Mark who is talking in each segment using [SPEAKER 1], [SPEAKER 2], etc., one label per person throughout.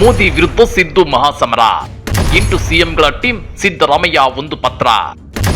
[SPEAKER 1] ಮೋದಿ ವಿರುದ್ಧ ಸಿದ್ದು ಮಹಾಸಮರ. ಎಂಟು ಸಿಎಂಗಳ ಟೀಮ್ ಸಿದ್ದರಾಮಯ್ಯ ಒಂದು ಪತ್ರ.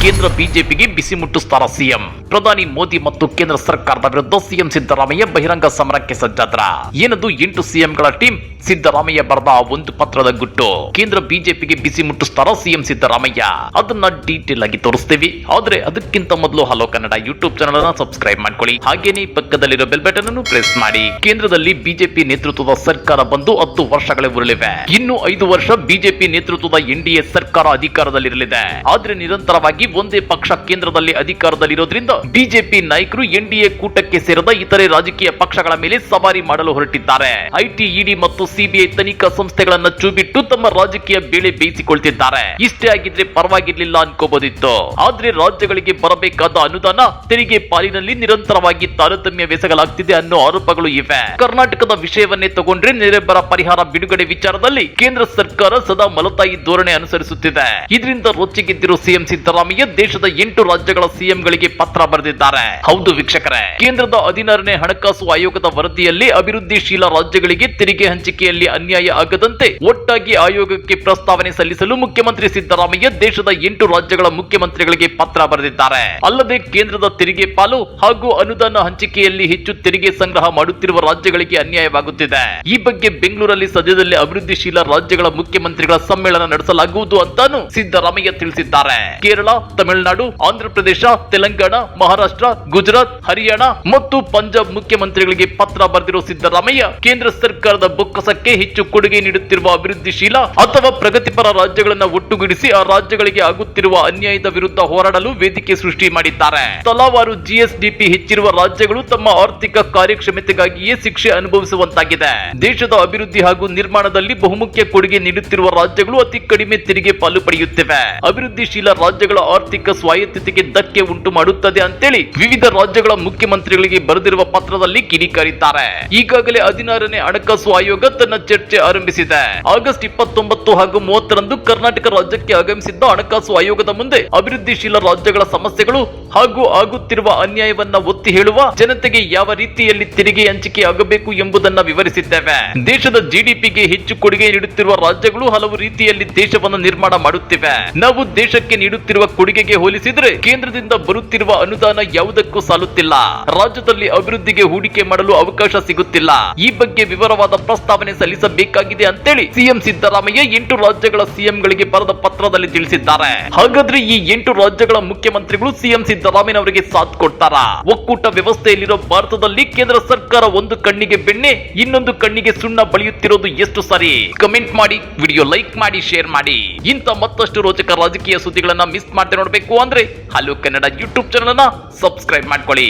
[SPEAKER 1] ಕೇಂದ್ರ ಬಿಜೆಪಿಗೆ ಬಿಸಿ ಮುಟ್ಟಿಸ್ತಾರ ಸಿಎಂ. ಪ್ರಧಾನಿ ಮೋದಿ ಮತ್ತು ಕೇಂದ್ರ ಸರ್ಕಾರದ ವಿರುದ್ಧ ಸಿಎಂ ಸಿದ್ದರಾಮಯ್ಯ ಬಹಿರಂಗ ಸಮರಕ್ಕೆ ಸಜ್ಜಾದ್ರ. ಏನದು ಎಂಟು ಸಿಎಂಗಳ ಟೀಮ್ ಸಿದ್ದರಾಮಯ್ಯ ಬರೆದ ಒಂದು ಪತ್ರದ ಗುಟ್ಟು. ಕೇಂದ್ರ ಬಿಜೆಪಿಗೆ ಬಿಸಿ ಮುಟ್ಟಿಸ್ತಾರ ಸಿಎಂ ಸಿದ್ದರಾಮಯ್ಯ. ಅದನ್ನ ಡೀಟೇಲ್ ಆಗಿ ತೋರಿಸ್ತೀವಿ. ಆದ್ರೆ ಅದಕ್ಕಿಂತ ಮೊದಲು ಹಲೋ ಕನ್ನಡ ಯೂಟ್ಯೂಬ್ ಚಾನಲ್ ಅನ್ನ ಸಬ್ಸ್ಕ್ರೈಬ್ ಮಾಡ್ಕೊಳ್ಳಿ. ಹಾಗೇನೆ ಪಕ್ಕದಲ್ಲಿರೋ ಬೆಲ್ ಬಟನ್ ಅನ್ನು ಪ್ರೆಸ್ ಮಾಡಿ. ಕೇಂದ್ರದಲ್ಲಿ ಬಿಜೆಪಿ ನೇತೃತ್ವದ ಸರ್ಕಾರ ಬಂದು ಹತ್ತು ವರ್ಷಗಳೇ ಉರುಳಿವೆ. ಇನ್ನು ಐದು ವರ್ಷ ಬಿಜೆಪಿ ನೇತೃತ್ವದ ಎನ್ಡಿಎ ಸರ್ಕಾರ ಅಧಿಕಾರದಲ್ಲಿರಲಿದೆ. ಆದ್ರೆ ನಿರಂತರವಾಗಿ ಒಂದೇ ಪಕ್ಷ ಕೇಂದ್ರದಲ್ಲಿ ಅಧಿಕಾರದಲ್ಲಿರೋದ್ರಿಂದ ಬಿಜೆಪಿ ನಾಯಕರು ಎನ್ಡಿಎ ಕೂಟಕ್ಕೆ ಸೇರದ ಇತರೆ ರಾಜಕೀಯ ಪಕ್ಷಗಳ ಮೇಲೆ ಸವಾರಿ ಮಾಡಲು ಹೊರಟಿದ್ದಾರೆ. ಐಟಿ ಇಡಿ ಮತ್ತು ಸಿಬಿಐ ತನಿಖಾ ಸಂಸ್ಥೆಗಳನ್ನ ಚೂಬಿಟ್ಟು ತಮ್ಮ ರಾಜಕೀಯ ಬೇಳೆ ಬೇಯಿಸಿಕೊಳ್ತಿದ್ದಾರೆ. ಇಷ್ಟೇ ಆಗಿದ್ರೆ ಪರವಾಗಿರ್ಲಿಲ್ಲ ಅನ್ಕೋಬಹುದಿತ್ತು ಆದ್ರೆ ರಾಜ್ಯಗಳಿಗೆ ಬರಬೇಕಾದ ಅನುದಾನ ತೆರಿಗೆ ಪಾಲಿನಲ್ಲಿ ನಿರಂತರವಾಗಿ ತಾರತಮ್ಯ ತಾರತಮ್ಯವೆಸಗಲಾಗ್ತಿದೆ ಅನ್ನೋ ಆರೋಪಗಳು ಇವೆ. ಕರ್ನಾಟಕದ ವಿಷಯವನ್ನೇ ತಗೊಂಡ್ರೆ ನೆರೆ ಬರ ಪರಿಹಾರ ಬಿಡುಗಡೆ ವಿಚಾರದಲ್ಲಿ ಕೇಂದ್ರ ಸರ್ಕಾರ ಸದಾ ಮಲತಾಯಿ ಧೋರಣೆ ಅನುಸರಿಸುತ್ತಿದೆ. ಇದರಿಂದ ರೊಚ್ಚಿಗೆದ್ದಿರೋ ಸಿಎಂ ಸಿದ್ದರಾಮಯ್ಯ ದೇಶದ ಎಂಟು ರಾಜ್ಯಗಳ ಸಿಎಂಗಳಿಗೆ ಪತ್ರ ಬರೆದಿದ್ದಾರೆ. ಹೌದು ವೀಕ್ಷಕರೇ, ಕೇಂದ್ರದ ಹದಿನಾರನೇ ಹಣಕಾಸು ಆಯೋಗದ ವರದಿಯಲ್ಲಿ ಅಭಿವೃದ್ಧಿಶೀಲ ರಾಜ್ಯಗಳಿಗೆ ತೆರಿಗೆ ಹಂಚಿಕೆಯಲ್ಲಿ ಅನ್ಯಾಯ ಆಗದಂತೆ ಒಟ್ಟಾಗಿ ಆಯೋಗಕ್ಕೆ ಪ್ರಸ್ತಾವನೆ ಸಲ್ಲಿಸಲು ಮುಖ್ಯಮಂತ್ರಿ ಸಿದ್ದರಾಮಯ್ಯ ದೇಶದ ಎಂಟು ರಾಜ್ಯಗಳ ಮುಖ್ಯಮಂತ್ರಿಗಳಿಗೆ ಪತ್ರ ಬರೆದಿದ್ದಾರೆ. ಅಲ್ಲದೆ ಕೇಂದ್ರದ ತೆರಿಗೆ ಪಾಲು ಹಾಗೂ ಅನುದಾನ ಹಂಚಿಕೆಯಲ್ಲಿ ಹೆಚ್ಚು ತೆರಿಗೆ ಸಂಗ್ರಹ ಮಾಡುತ್ತಿರುವ ರಾಜ್ಯಗಳಿಗೆ ಅನ್ಯಾಯವಾಗುತ್ತಿದೆ. ಈ ಬಗ್ಗೆ ಬೆಂಗಳೂರಲ್ಲಿ ಸದ್ಯದಲ್ಲಿ ಅಭಿವೃದ್ಧಿಶೀಲ ರಾಜ್ಯಗಳ ಮುಖ್ಯಮಂತ್ರಿಗಳ ಸಮ್ಮೇಳನ ನಡೆಸಲಾಗುವುದು ಅಂತಾನು ಸಿದ್ದರಾಮಯ್ಯ ತಿಳಿಸಿದ್ದಾರೆ. ಕೇರಳ, ತಮಿಳುನಾಡು, ಆಂಧ್ರಪ್ರದೇಶ, ತೆಲಂಗಾಣ, ಮಹಾರಾಷ್ಟ್ರ, ಗುಜರಾತ್, ಹರಿಯಾಣ ಮತ್ತು ಪಂಜಾಬ್ ಮುಖ್ಯಮಂತ್ರಿಗಳಿಗೆ ಪತ್ರ ಬರೆದಿರುವ ಸಿದ್ದರಾಮಯ್ಯ ಕೇಂದ್ರ ಸರ್ಕಾರದ ಬೊಕ್ಕಸಕ್ಕೆ ಹೆಚ್ಚು ಕೊಡುಗೆ ನೀಡುತ್ತಿರುವ ಅಭಿವೃದ್ಧಿಶೀಲ ಅಥವಾ ಪ್ರಗತಿಪರ ರಾಜ್ಯಗಳನ್ನ ಒಟ್ಟುಗೂಡಿಸಿ ಆ ರಾಜ್ಯಗಳಿಗೆ ಆಗುತ್ತಿರುವ ಅನ್ಯಾಯದ ವಿರುದ್ಧ ಹೋರಾಡಲು ವೇದಿಕೆ ಸೃಷ್ಟಿ ಮಾಡಿದ್ದಾರೆ. ತಲಾವಾರು ಜಿಎಸ್ಡಿಪಿ ಹೆಚ್ಚಿರುವ ರಾಜ್ಯಗಳು ತಮ್ಮ ಆರ್ಥಿಕ ಕಾರ್ಯಕ್ಷಮತೆಗಾಗಿಯೇ ಶಿಕ್ಷೆ ಅನುಭವಿಸುವಂತಾಗಿದೆ. ದೇಶದ ಅಭಿವೃದ್ಧಿ ಹಾಗೂ ನಿರ್ಮಾಣದಲ್ಲಿ ಬಹುಮುಖ್ಯ ಕೊಡುಗೆ ನೀಡುತ್ತಿರುವ ರಾಜ್ಯಗಳು ಅತಿ ಕಡಿಮೆ ತೆರಿಗೆ ಪಾಲು ಪಡೆಯುತ್ತಿವೆ. ಅಭಿವೃದ್ಧಿಶೀಲ ರಾಜ್ಯಗಳ ಆರ್ಥಿಕ ಸ್ವಾಯತ್ತತೆಗೆ ಧಕ್ಕೆ ಉಂಟು ಮಾಡುತ್ತದೆ ಅಂತೇಳಿ ವಿವಿಧ ರಾಜ್ಯಗಳ ಮುಖ್ಯಮಂತ್ರಿಗಳಿಗೆ ಬರೆದಿರುವ ಪತ್ರದಲ್ಲಿ ಕಿಡಿಕಾರಿದ್ದಾರೆ. ಈಗಾಗಲೇ ಹದಿನಾರನೇ ಹಣಕಾಸು ಆಯೋಗ ತನ್ನ ಚರ್ಚೆ ಆರಂಭಿಸಿದೆ. ಆಗಸ್ಟ್ ಇಪ್ಪತ್ತೊಂಬತ್ತು ಹಾಗೂ ಮೂವತ್ತರಂದು ಕರ್ನಾಟಕ ರಾಜ್ಯಕ್ಕೆ ಆಗಮಿಸಿದ್ದ ಹಣಕಾಸು ಆಯೋಗದ ಮುಂದೆ ಅಭಿವೃದ್ಧಿಶೀಲ ರಾಜ್ಯಗಳ ಸಮಸ್ಯೆಗಳು ಹಾಗೂ ಆಗುತ್ತಿರುವ ಅನ್ಯಾಯವನ್ನ ಒತ್ತಿ ಹೇಳುವ ಜನತೆಗೆ ಯಾವ ರೀತಿಯಲ್ಲಿ ತೆರಿಗೆ ಹಂಚಿಕೆ ಆಗಬೇಕು ಎಂಬುದನ್ನ ವಿವರಿಸಿದ್ದೇವೆ. ದೇಶದ ಜಿಡಿಪಿಗೆ ಹೆಚ್ಚು ಕೊಡುಗೆ ನೀಡುತ್ತಿರುವ ರಾಜ್ಯಗಳು ಹಲವು ರೀತಿಯಲ್ಲಿ ದೇಶವನ್ನು ನಿರ್ಮಾಣ ಮಾಡುತ್ತಿವೆ. ನಾವು ದೇಶಕ್ಕೆ ನೀಡುತ್ತಿರುವ ಕೊಡುಗೆಗೆ ಹೋಲಿಸಿದ್ರೆ ಕೇಂದ್ರದಿಂದ ಬರುತ್ತಿರುವ ಅನುದಾನ ಯಾವುದಕ್ಕೂ ಸಾಲುತ್ತಿಲ್ಲ. ರಾಜ್ಯದಲ್ಲಿ ಅಭಿವೃದ್ಧಿಗೆ ಹೂಡಿಕೆ ಮಾಡಲು ಅವಕಾಶ ಸಿಗುತ್ತಿಲ್ಲ. ಈ ಬಗ್ಗೆ ವಿವರವಾದ ಪ್ರಸ್ತಾವನೆ ಸಲ್ಲಿಸಬೇಕಾಗಿದೆ ಅಂತೇಳಿ ಸಿಎಂ ಸಿದ್ದರಾಮಯ್ಯ ಎಂಟು ರಾಜ್ಯಗಳ ಸಿಎಂಗಳಿಗೆ ಬರೆದ ಪತ್ರದಲ್ಲಿ ತಿಳಿಸಿದ್ದಾರೆ. ಹಾಗಾದ್ರೆ ಈ ಎಂಟು ರಾಜ್ಯಗಳ ಮುಖ್ಯಮಂತ್ರಿಗಳು ಸಿಎಂ ಸಿದ್ದರಾಮಯ್ಯನವರಿಗೆ ಸಾಥ್ ಕೊಡ್ತಾರ? ಒಕ್ಕೂಟ ವ್ಯವಸ್ಥೆಯಲ್ಲಿರೋ ಭಾರತದಲ್ಲಿ ಕೇಂದ್ರ ಸರ್ಕಾರ ಒಂದು ಕಣ್ಣಿಗೆ ಬೆಣ್ಣೆ, ಇನ್ನೊಂದು ಕಣ್ಣಿಗೆ ಸುಣ್ಣ ಬಳಿಯುತ್ತಿರೋದು ಎಷ್ಟು ಸಾರಿ? ಕಮೆಂಟ್ ಮಾಡಿ ವಿಡಿಯೋ ಲೈಕ್ ಮಾಡಿ ಶೇರ್ ಮಾಡಿ. ಇಂತ ಮತ್ತಷ್ಟು ರೋಚಕ ರಾಜಕೀಯ ಸುದ್ದಿಗಳನ್ನ ಮಿಸ್ ಮಾಡದೆ ನೋಡ್ಬೇಕು ಅಂದ್ರೆ ಹಲೋ ಕನ್ನಡ ಯೂಟ್ಯೂಬ್ ಚಾನಲ್ ಅನ್ನ ಸಬ್ಸ್ಕ್ರೈಬ್ ಮಾಡ್ಕೊಳ್ಳಿ.